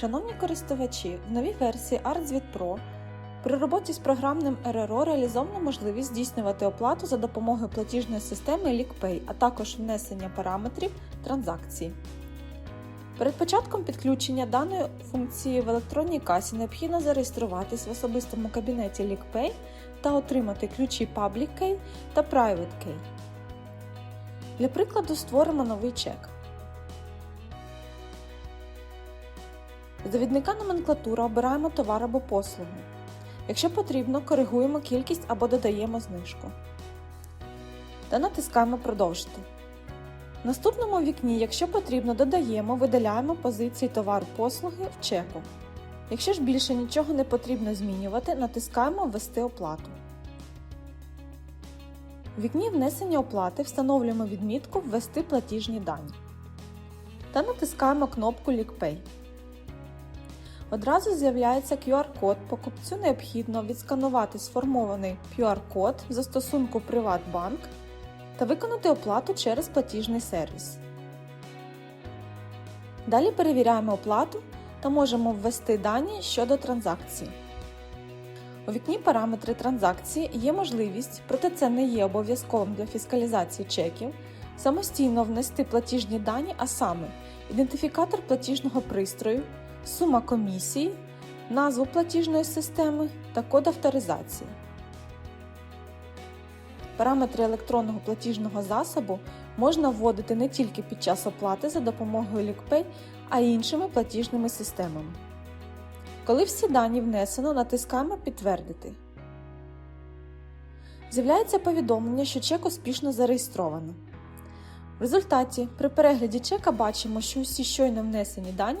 Шановні користувачі, в новій версії ArtSvit Pro при роботі з програмним РРО реалізовано можливість здійснювати оплату за допомогою платіжної системи LickPay, а також внесення параметрів транзакції. Перед початком підключення даної функції в електронній касі необхідно зареєструватись в особистому кабінеті LickPay та отримати ключі Public Key та Private Key. Для прикладу створимо новий чек. З довідника номенклатура обираємо товар або послугу. Якщо потрібно, коригуємо кількість або додаємо знижку. Та натискаємо Продовжити. В наступному вікні, якщо потрібно, додаємо, видаляємо позиції товару послуги в чеку. Якщо ж більше нічого не потрібно змінювати, натискаємо Ввести оплату. У вікні внесення оплати встановлюємо відмітку Ввести платіжні дані та натискаємо кнопку LickPay. Одразу з'являється QR-код. Покупцю необхідно відсканувати сформований QR-код в застосунку Приватбанк та виконати оплату через платіжний сервіс. Далі перевіряємо оплату та можемо ввести дані щодо транзакції. У вікні Параметри транзакції є можливість, проте це не є обов'язковим для фіскалізації чеків, самостійно внести платіжні дані, а саме ідентифікатор платіжного пристрою, сума комісії, назву платіжної системи та код авторизації. Параметри електронного платіжного засобу можна вводити не тільки під час оплати за допомогою LickPay, а й іншими платіжними системами. Коли всі дані внесено, натискаємо Підтвердити. З'являється повідомлення, що чек успішно зареєстровано. В результаті при перегляді чека бачимо, що усі щойно внесені дані